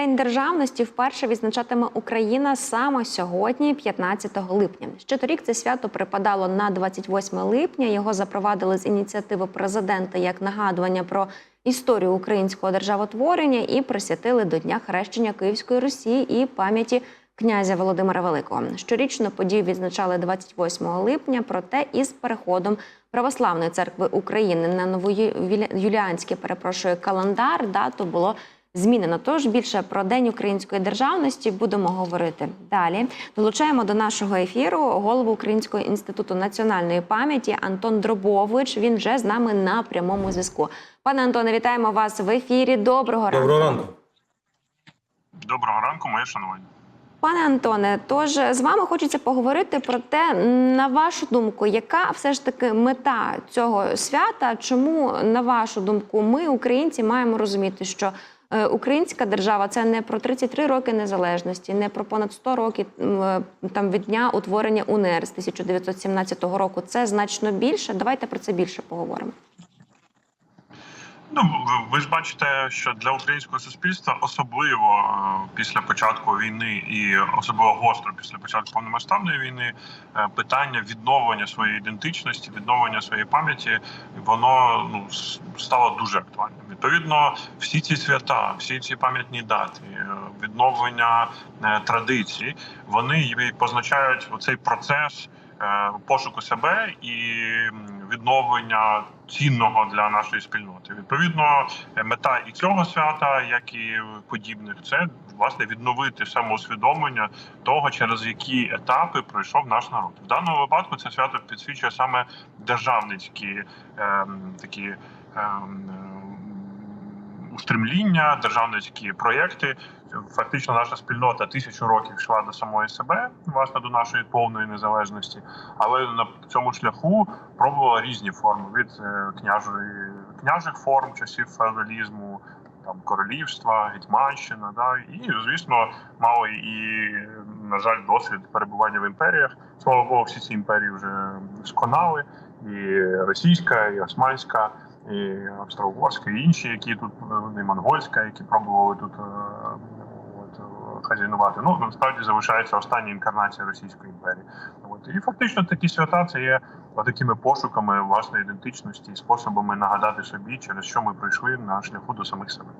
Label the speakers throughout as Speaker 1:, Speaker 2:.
Speaker 1: День державності вперше відзначатиме Україна саме сьогодні, 15 липня. Ще торік це свято припадало на 28 липня. Його запровадили з ініціативи президента як нагадування про історію українського державотворення і присвятили до Дня хрещення Київської Росії і пам'яті князя Володимира Великого. Щорічно подію відзначали 28 липня. Проте із переходом православної церкви України на новоюліанський, перепрошую, календар дату було змінено. Тож більше про День української державності будемо говорити далі. Долучаємо до нашого ефіру голову Українського інституту національної пам'яті Антон Дробович. Він вже з нами на прямому зв'язку. Пане Антоне, вітаємо вас в ефірі. Доброго ранку.
Speaker 2: Доброго ранку.
Speaker 3: Доброго ранку, моє шанування.
Speaker 1: Пане Антоне, тож з вами хочеться поговорити про те, на вашу думку, яка все ж таки мета цього свята? Чому, на вашу думку, ми, українці, маємо розуміти, що е, українська держава це не про 33 роки незалежності, не про понад 100 років е, там від дня утворення УНР з 1917 року. Це значно більше. Давайте про це більше поговоримо.
Speaker 3: Ну ви- ж бачите, що для українського суспільства, особливо е, після початку війни, і особливо гостро після початку повномасштабної війни, е, питання відновлення своєї ідентичності, відновлення своєї пам'яті, воно ну стало дуже актуальним. Відповідно, всі ці свята, всі ці пам'ятні дати, е, відновлення е, традицій, вони позначають оцей процес. е, Пошуку себе і відновлення цінного для нашої спільноти. Відповідно, мета і цього свята, як і подібних, це власне відновити самоусвідомлення того, через які етапи пройшов наш народ. В даному випадку це свято підсвічує саме державницькі ем, такі. Ем, Устремління, державницькі проєкти. Фактично, наша спільнота тисячу років йшла до самої себе, власне, до нашої повної незалежності, але на цьому шляху пробувала різні форми від е, княжої княжих форм часів феодалізму, там королівства, гетьманщина, да і звісно, мали і на жаль досвід перебування в імперіях. Слава Богу, всі ці імперії вже сконали, і російська, і османська, і австро-угорська, і інші, які тут е, і монгольська, які пробували тут е, от, е, хазяйнувати. Ну насправді залишається остання інкарнація Російської імперії. От і фактично такі свята це є такими пошуками власної ідентичності способами нагадати собі, через що ми прийшли на шляху до самих себе.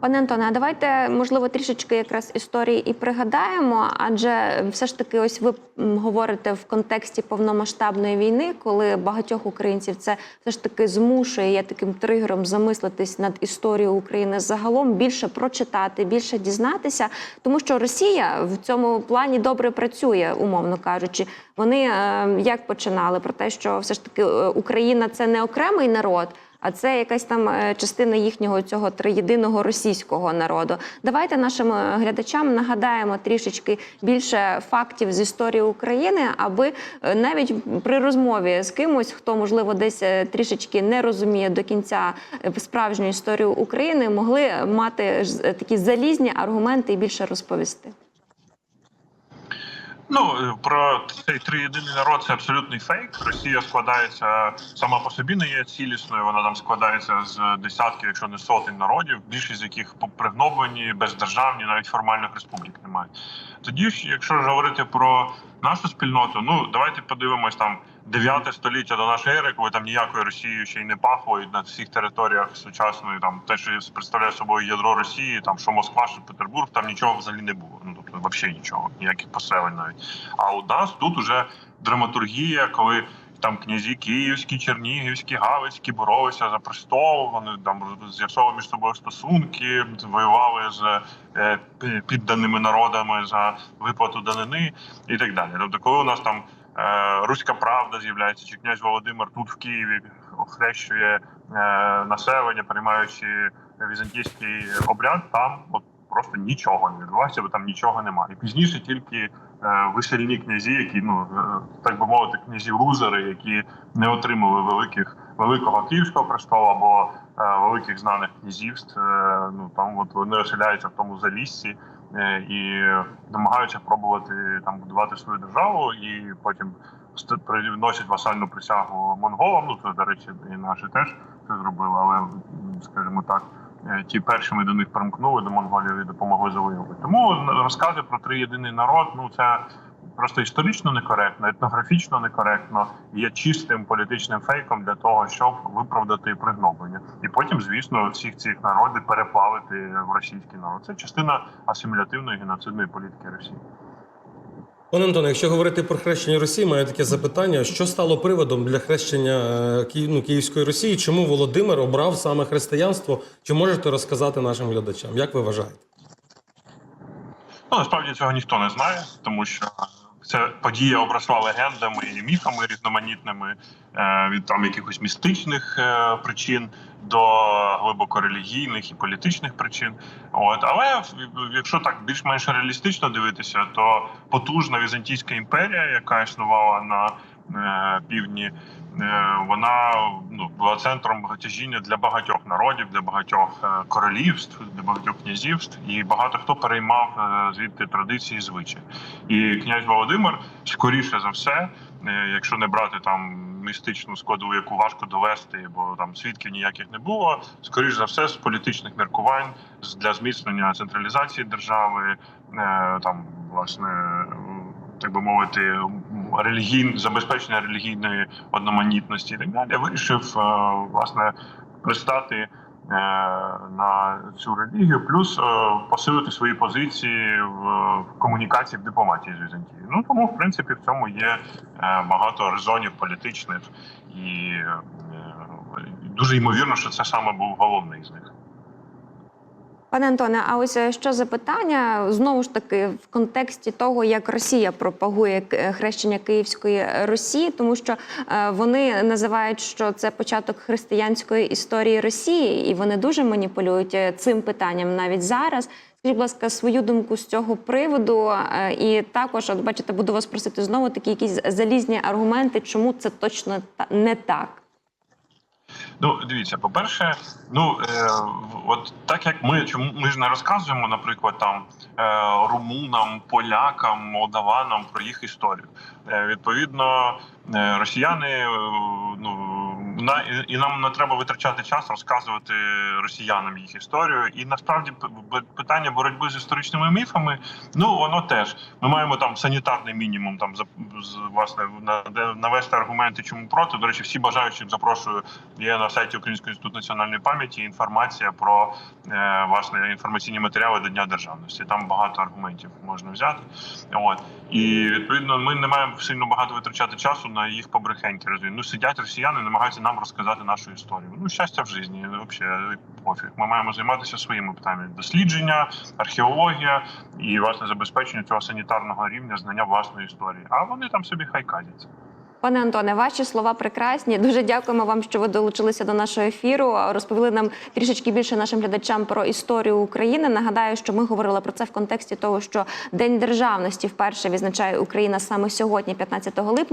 Speaker 1: Пане Антоне, а давайте можливо трішечки якраз історії і пригадаємо, адже все ж таки, ось ви говорите в контексті повномасштабної війни, коли багатьох українців це все ж таки змушує є таким тригером замислитись над історією України загалом, більше прочитати, більше дізнатися, тому що Росія в цьому плані добре працює, умовно кажучи. Вони е, як починали про те, що все ж таки е, Україна це не окремий народ. А це якась там е, частина їхнього цього триєдиного російського народу. Давайте нашим е, глядачам нагадаємо трішечки більше фактів з історії України, аби е, навіть при розмові з кимось, хто можливо десь трішечки не розуміє до кінця справжню історію України, могли мати такі залізні аргументи і більше розповісти.
Speaker 3: Ну е, про цей триєдиний народ це абсолютний фейк. Росія складається сама по собі не є цілісною. Вона там складається з десятків, якщо не сотень народів, більшість з яких пригноблені, бездержавні, навіть формальних республік немає. Тоді ж, якщо ж говорити про нашу спільноту, ну давайте подивимось там 9 століття до нашої ери, коли там ніякої Росії ще й не пахло, і на всіх територіях сучасної, там те, що представляє собою ядро Росії, там що Москва, що Петербург, там нічого взагалі не було. Взагалі нічого, ніяких поселень навіть. А у нас тут уже драматургія, коли там князі київські, чернігівські, галицькі боролися за престол. Вони там з'ясовували між собою стосунки, воювали з е, підданими народами за виплату данини і так далі. Тобто, коли у нас там е, руська правда з'являється, чи князь Володимир тут в Києві охрещує е, населення, приймаючи візантійський обряд, там от просто нічого не відбувається, бо там нічого немає. І пізніше тільки е, весельні князі, які ну е, так би мовити, князі лузери, які не отримали великих великого київського престолу або е, великих знаних князівств. Е, ну там от вони оселяються в тому заліссі е, і намагаються пробувати там будувати свою державу, і потім приносять васальну присягу монголам. Ну це до речі, і наші теж це зробили, але скажімо так. Е, ті першими до них примкнули до Монголії і допомогли завоювати. Тому розкази про три єдиний народ, ну це просто історично некоректно, етнографічно некоректно, є чистим політичним фейком для того, щоб виправдати пригноблення. І потім, звісно, всіх цих народів переплавити в російський народ. Це частина асимілятивної геноцидної політики Росії.
Speaker 2: Пане Антоне, якщо говорити про хрещення Росії, маю таке запитання: що стало приводом для хрещення е, ну, Київської Росії? Чому Володимир обрав саме християнство? Чи можете розказати нашим глядачам? Як ви вважаєте?
Speaker 3: Ну, насправді цього ніхто не знає, тому що ця подія обросла легендами і міфами різноманітними е, від там якихось містичних е, причин до глибоко релігійних і політичних причин. От але якщо так більш-менш реалістично дивитися, то потужна візантійська імперія, яка існувала на півдні. е, Вона ну була центром тяжіння для багатьох народів, для багатьох е, королівств, для багатьох князівств, і багато хто переймав е, звідти традиції звичаї. І князь Володимир, скоріше за все, е, якщо не брати там містичну складову, яку важко довести, бо там свідків ніяких не було. Скоріше за все, з політичних міркувань для зміцнення централізації держави, е, там власне. Так би мовити, релігій... забезпечення релігійної одноманітності і так далі, вирішив е, власне пристати е, на цю релігію, плюс е, посилити свої позиції в комунікації в дипломатії з Візантією. Ну тому, в принципі, в цьому є багато резонів політичних, і дуже ймовірно, що це саме був головний з них.
Speaker 1: Пане Антоне, а ось е, що запитання знову ж таки в контексті того, як Росія пропагує е, хрещення Київської Росії, тому що е, вони називають, що це початок християнської історії Росії, і вони дуже маніпулюють цим питанням навіть зараз. Скажіть, будь ласка, свою думку з цього приводу, і також, от бачите, буду вас просити знову такі якісь залізні аргументи, чому це точно не так.
Speaker 3: Ну, дивіться, по-перше, ну е, от так як ми чому ми ж не розказуємо, наприклад, там е, румунам, полякам, молдаванам про їх історію. Е, відповідно, е, росіяни е, ну на і, нам не треба витрачати час розказувати росіянам їх історію. І насправді питання боротьби з історичними міфами, ну воно теж ми маємо там санітарний мінімум, там за власне на навести аргументи, чому проти. До речі, всі бажаючих запрошую. Є на сайті Українського інституту національної пам'яті інформація про е, власне інформаційні матеріали до Дня державності. Там багато аргументів можна взяти. От і відповідно ми не маємо сильно багато витрачати часу на їх побрехеньки. Розумію. Ну сидять росіяни, намагаються нам розказати нашу історію. Ну щастя в житті, взагалі пофіг. Ми маємо займатися своїми питаннями: дослідження, археологія і власне забезпечення цього санітарного рівня знання власної історії. А вони там собі хай кадяться.
Speaker 1: Пане Антоне, ваші слова прекрасні. Дуже дякуємо вам, що ви долучилися до нашого ефіру. Розповіли нам трішечки більше нашим глядачам про історію України. Нагадаю, що ми говорили про це в контексті того, що День державності вперше відзначає Україна саме сьогодні, 15 липня.